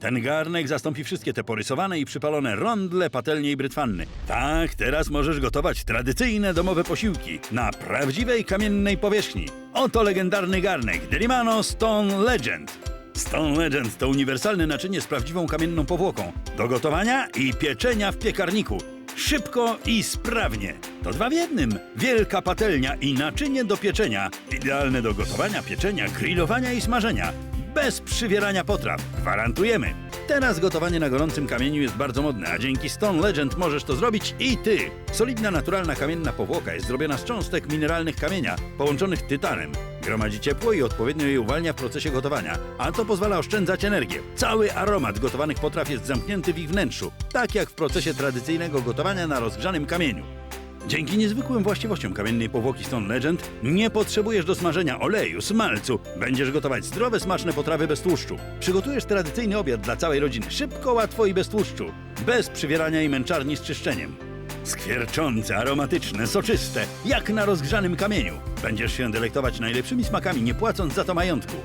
Ten garnek zastąpi wszystkie te porysowane i przypalone rondle, patelnie i brytwanny. Tak, teraz możesz gotować tradycyjne domowe posiłki na prawdziwej kamiennej powierzchni. Oto legendarny garnek Delimano Stone Legend. Stone Legend to uniwersalne naczynie z prawdziwą kamienną powłoką. Do gotowania i pieczenia w piekarniku. Szybko i sprawnie. To dwa w jednym. Wielka patelnia i naczynie do pieczenia. Idealne do gotowania, pieczenia, grillowania i smażenia. Bez przywierania potraw. Gwarantujemy. Teraz gotowanie na gorącym kamieniu jest bardzo modne, a dzięki Stone Legend możesz to zrobić i ty. Solidna, naturalna kamienna powłoka jest zrobiona z cząstek mineralnych kamienia połączonych tytanem. Gromadzi ciepło i odpowiednio je uwalnia w procesie gotowania, a to pozwala oszczędzać energię. Cały aromat gotowanych potraw jest zamknięty w ich wnętrzu, tak jak w procesie tradycyjnego gotowania na rozgrzanym kamieniu. Dzięki niezwykłym właściwościom kamiennej powłoki Stone Legend nie potrzebujesz do smażenia oleju, smalcu. Będziesz gotować zdrowe, smaczne potrawy bez tłuszczu. Przygotujesz tradycyjny obiad dla całej rodziny. Szybko, łatwo i bez tłuszczu. Bez przywierania i męczarni z czyszczeniem. Skwierczące, aromatyczne, soczyste, jak na rozgrzanym kamieniu. Będziesz się delektować najlepszymi smakami, nie płacąc za to majątku.